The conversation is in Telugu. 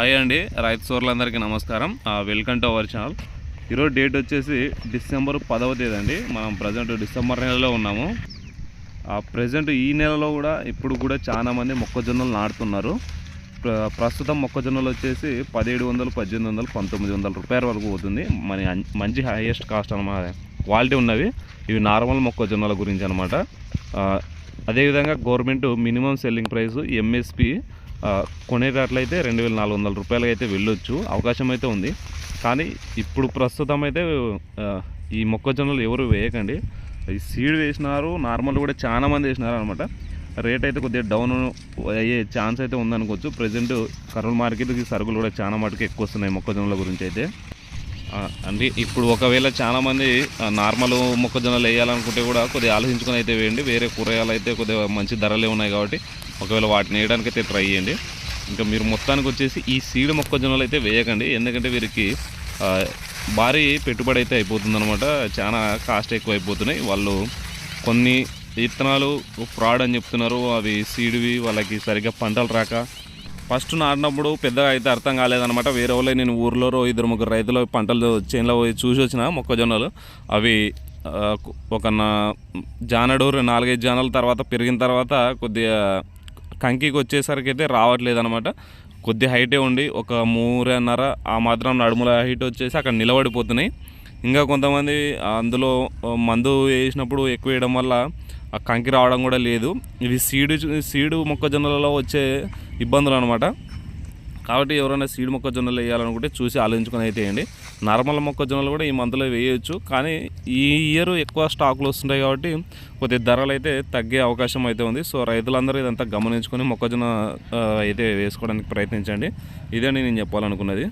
హాయ్ అండి రైతు సోర్లందరికీ నమస్కారం. Welcome to our channel. ఈరోజు డేట్ వచ్చేసి డిసెంబర్ పదవ తేదీ అండి. మనం ప్రజెంట్ డిసెంబర్ నెలలో ఉన్నాము. ఆ ప్రజెంట్ ఈ నెలలో కూడా ఇప్పుడు కూడా చాలా మంది మొక్కజొన్నలు నాటుతున్నారు. ప్ర- ప్రస్తుతం మొక్కజొన్నలు వచ్చేసి పదిహేడు వందలు పద్దెనిమిది వందలు పంతొమ్మిది వందల రూపాయల వరకు పోతుంది. మన మంచి హైయెస్ట్ కాస్ట్ అనమాట క్వాలిటీ ఉన్నవి. ఇవి నార్మల్ మొక్కజొన్నల గురించి అనమాట. అదేవిధంగా government minimum selling price MSP కొనేటట్లయితే రెండు వేల నాలుగు వందల రూపాయలకి అయితే వెళ్ళొచ్చు. అవకాశం అయితే ఉంది. కానీ ఇప్పుడు ప్రస్తుతం అయితే ఈ మొక్కజొన్నలు ఎవరు వేయకండి. ఈ సీడ్ వేసినారు నార్మల్ కూడా చాలా మంది వేసినారు అనమాట రేట్ అయితే కొద్దిగా డౌన్ అయ్యే ఛాన్స్ అయితే ఉందనుకోవచ్చు. ప్రజెంట్ కర్నూలు మార్కెట్కి సరుకులు కూడా చాలా మటుకు ఎక్కువ వస్తున్నాయి మొక్కజొన్నల గురించి అయితే. అంటే ఇప్పుడు ఒకవేళ చాలామంది నార్మల్ మొక్కజొన్నలు వేయాలనుకుంటే కూడా కొద్దిగా ఆలోచించుకొని అయితే వేయండి. వేరే కూరగాయలు అయితే కొద్దిగా మంచి ధరలే ఉన్నాయి కాబట్టి ఒకవేళ వాటిని వేయడానికైతే ట్రై చేయండి. ఇంకా మీరు మొత్తానికి వచ్చేసి ఈ సీడ్ మొక్కజొన్నలు అయితే వేయకండి. ఎందుకంటే వీరికి భారీ పెట్టుబడి అయితే అయిపోతుందనమాట చాలా కాస్ట్ ఎక్కువ అయిపోతున్నాయి. వాళ్ళు కొన్ని విత్తనాలు ఫ్రాడ్ అని చెప్తున్నారు. అవి సీడ్వి వాళ్ళకి సరిగ్గా పంటలు రాక ఫస్ట్ నాటినప్పుడు పెద్దగా అయితే అర్థం కాలేదన్నమాట. వేరే వాళ్ళు నేను ఊర్లో ఇద్దరు ముగ్గురు రైతులు పంటలు చేనులో పోయి చూసి వచ్చిన మొక్కజొన్నలు. అవి ఒక నా జానడు నాలుగైదు జానల తర్వాత పెరిగిన తర్వాత కొద్దిగా కంకికి వచ్చేసరికి అయితే రావట్లేదు అనమాట కొద్ది హైటే ఉండి ఒక మూరన్నర ఆ మాత్రం నడుముల హైట్ వచ్చేసి అక్కడ నిలబడిపోతున్నాయి. ఇంకా కొంతమంది అందులో మందు వేసినప్పుడు ఎక్కువ వేయడం వల్ల ఆ కంకి రావడం కూడా లేదు. ఇవి సీడు సీడు మొక్కజొన్నలలో వచ్చే ఇబ్బందులు అనమాట కాబట్టి ఎవరైనా సీడ్ మొక్కజొన్నలు వేయాలనుకుంటే చూసి ఆలోచించుకొని అయితే వేయండి. నార్మల్ మొక్కజొన్నలు కూడా ఈ మంత్లో వేయవచ్చు కానీ ఈ ఇయర్ ఎక్కువ స్టాకులు వస్తుంటాయి కాబట్టి కొద్దిగా ధరలు అయితే తగ్గే అవకాశం అయితే ఉంది. సో రైతులందరూ ఇదంతా గమనించుకొని మొక్కజొన్న అయితే వేసుకోవడానికి ప్రయత్నించండి. ఇదే నేను చెప్పాలనుకున్నది.